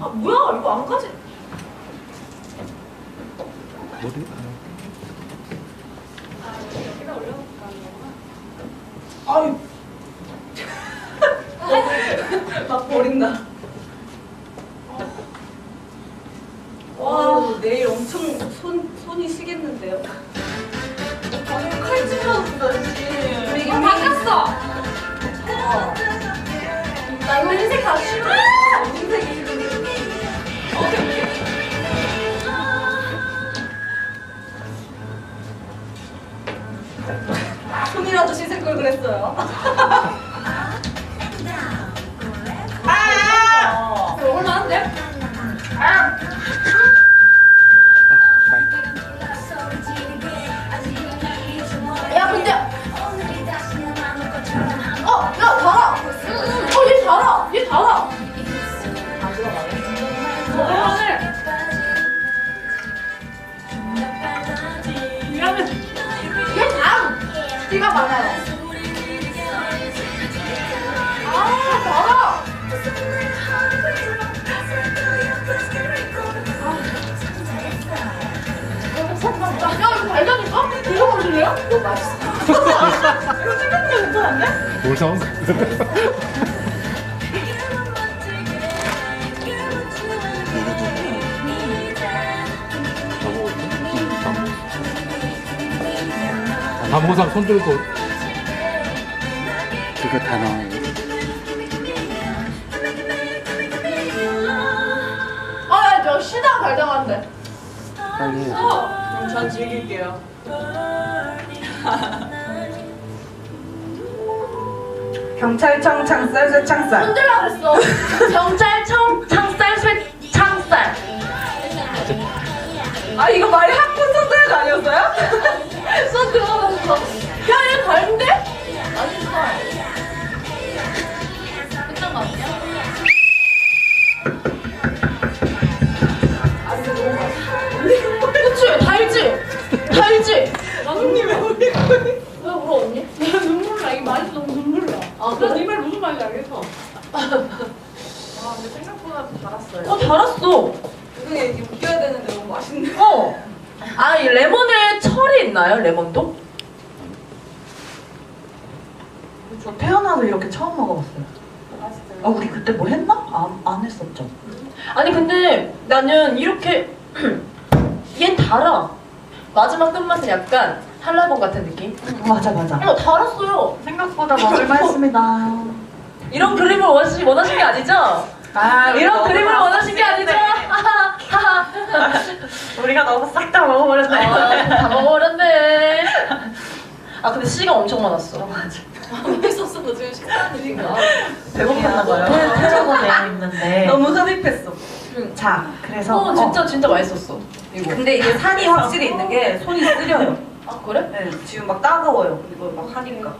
아 뭐야 이거 안 가지? 머리? 아유. 막 버린다. 와 내일 엄청 손 손이 시겠는데요? 칼질하고 씨. 우 손이라도 씻을 걸 그랬어요. 아! 얼마인데? 아! 야 근데 어, 야 달아. 어, 얘 달아. 얘 달아. 먹을만해. 미안 아? 너무 맛있어. 이거 생각보다 괜찮은데? 뭘 사온 거야? 다모상 손 들고 그거 다 나와요. 아, 야, 저 시다 발정한데. 빨리 해요. 어, 그럼 전 즐길게요. 경찰청 창살 창살 흔들라 그랬어. 경찰청 창살 쇠 창살. 아, 이거 말이 이 말 무슨 말인지 알겠어. 와, 근데 생각보다 달았어요. 어, 달았어. 이게 웃겨야 되는데 너무 맛있네. 어. 아, 이 레몬에 철이 있나요? 레몬도? 저 태어나서 이렇게 처음 먹어봤어요 아 우리 그때 뭐 했나? 안, 안 했었죠 아니 근데 나는 이렇게 얜 달아. 마지막 끝맛은 약간 한라봉 같은 느낌? 맞아 맞아 어, 달았어요. 생각보다 먹을만했습니다 이런 그림을 원하시, 원하신 게 아니죠? 아 이런 그림을 원하신 게 아니죠? 우리가 너무 싹 다 먹어버렸네 아, 다 먹어버렸네. 아 근데 씨가 엄청 많았어. 맞아. 왜 썼어? 너 지금 식사하는 일인가? 배고팠나 봐요 태저도 되어 있는데 너무 흡입했어. 자 그래서 어, 진짜 진짜 맛있었어. 이거. 근데 이게 산이 확실히 있는 게 손이 쓰려요 아 그래? 네, 지금 막 따가워요 이거 막 하니까